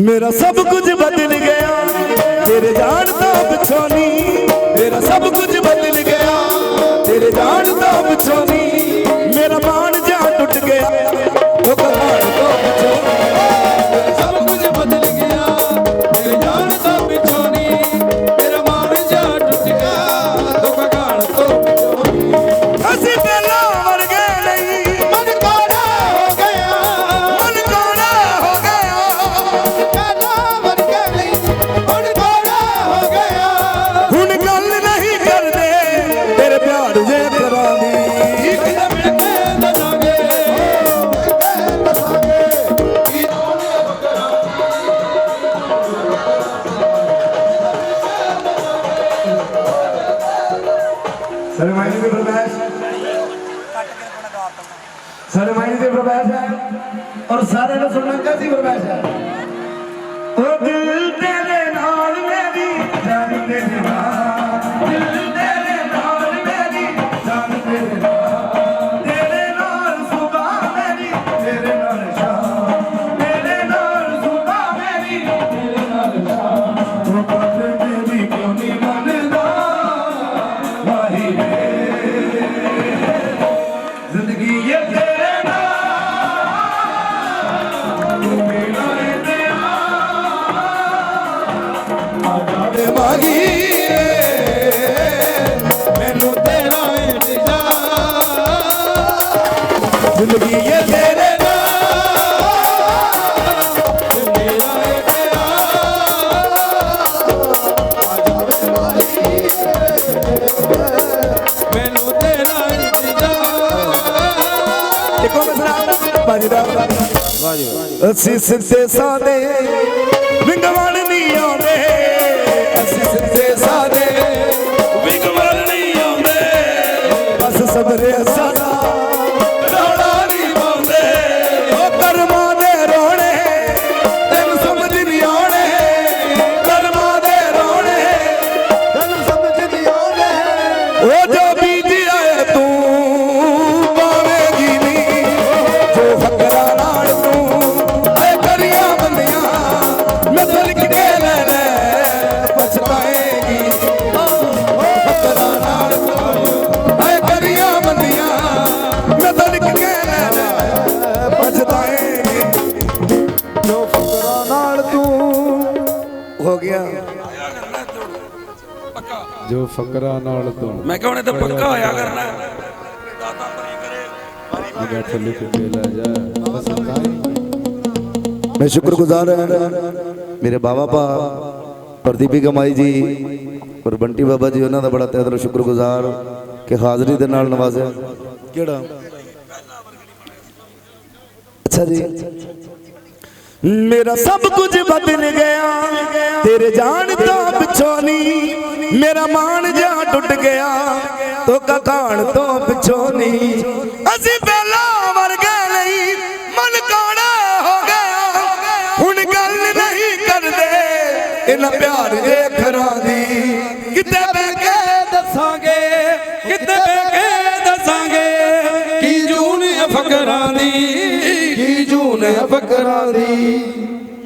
ਮੇਰਾ ਸਭ ਕੁਝ ਬਦਲ ਗਿਆ। ਤੇਰੇ ਜਾਣ ਤੋਂ ਪਿੱਛੋਂ ਨਹੀਂ ਮੇਰਾ ਸਭ ਕੁਝ ਬਦਲ ਗਿਆ। ਤੇਰੇ ਜਾਣ ਤੋਂ ਪਿੱਛੋਂ ਨਹੀਂ ਮੇਰਾ ਮਾਨ ਜਾ ਟੁੱਟ ਗਿਆ। ਉਹ ਕਹਾਣ ਤੋਂ ਪਿੱਛੋਂ ਸਰਮਾਈ ਦੀ ਫਰਮਾਇਸ਼ ਸਰਮਾਈ ਦੀ ਫਰਮਾਇਸ਼ ਹੈ ਔਰ ਸਾਰੇ ਨੂੰ ਸੁਣਨ ਕਾ ਦੀ ਫਰਮਾਇਸ਼ ਹੈ ਉਹ ਦਿਲ ਤੇਰੇ ਨਾਲ ਮੇਰੀ ਜਾਨ ਤੇਰੇ ਨਾਲ ਅਸੀਂ ਸਿੱਧੇ ਸਾਦੇ। ਵਿੰਗਵਣ ਨਹੀਂ ਆਉਂਦੇ। ਸਿੱਧੇ ਸਾਦੇ। ਵਿੰਗਵਣ ਨਹੀਂ ਆਉਂਦੇ ਬਸ ਸਬਰੇ ਸਾਦਾ। ਰੌਲਾ ਨਹੀਂ ਪਾਉਂਦੇ। ਉਹ ਕਰਮਾਂ ਦੇ ਰੋਣੇ, ਤੈਨੂੰ ਸਮਝ ਨਹੀਂ ਆਉਣੇ। ਕਰਮਾਂ ਦੇ ਰੋਣੇ, ਤੈਨੂੰ ਸਮਝ ਨਹੀਂ ਆਉਂਦੇ ਉਹ ਜੋ ਜੋ ਫਕਰਾਂ ਨਾਲ ਤੂੰ। ਹੋ ਗਿਆ। ਜੋ ਫਕਰਾਂ ਨਾਲ ਤੂੰ। ਮੈਂ ਕਿਹਾ ਤਾਂ ਪੱਕਾ ਹੋਇਆ ਕਰਨਾ। ਮੈਂ ਸ਼ੁਕਰਗੁਜ਼ਾਰ ਹਾਂ ਮੇਰੇ ਬਾਬਾ ਪਾ ਪ੍ਰਦੀਪੀ ਕਮਾਈ ਜੀ ਔਰ ਬੰਟੀ ਬਾਬਾ ਜੀ ਉਹਨਾਂ ਦਾ ਬੜਾ ਤਹਿ ਦਿਲੋਂ ਸ਼ੁਕਰਗੁਜ਼ਾਰ ਕਿ ਹਾਜ਼ਰੀ ਦੇ ਨਾਲ ਨਵਾਜ਼ਿਆ। ਕਿਹੜਾ? ਅੱਛਾ ਜੀ। ਮੇਰਾ ਸਭ ਕੁਝ ਬਦਲ ਗਿਆ। ਤੇਰੇ ਜਾਣ ਤੋਂ ਪਿੱਛੋਂ ਨਹੀਂ ਮੇਰਾ ਮਾਨ ਜਿਹਾ ਟੁੱਟ ਗਿਆ। ਤੋਕਾ ਖਾਣ ਤੋਂ ਪਿੱਛੋਂ ਨਹੀਂ ਅਸੀਂ ਪਹਿਲਾਂ ਵਰਗੇ ਨਹੀਂ, ਮਨ ਕਾੜਾ ਹੋ ਗਿਆ। ਹੁਣ ਗੱਲ ਨਹੀਂ ਕਰਦੇ, ਇਹਨਾਂ ਪਿਆਰ ਦੇ ਅੱਖਰਾਂ ਕੀ ਫਕਰਾਂ ਦੀ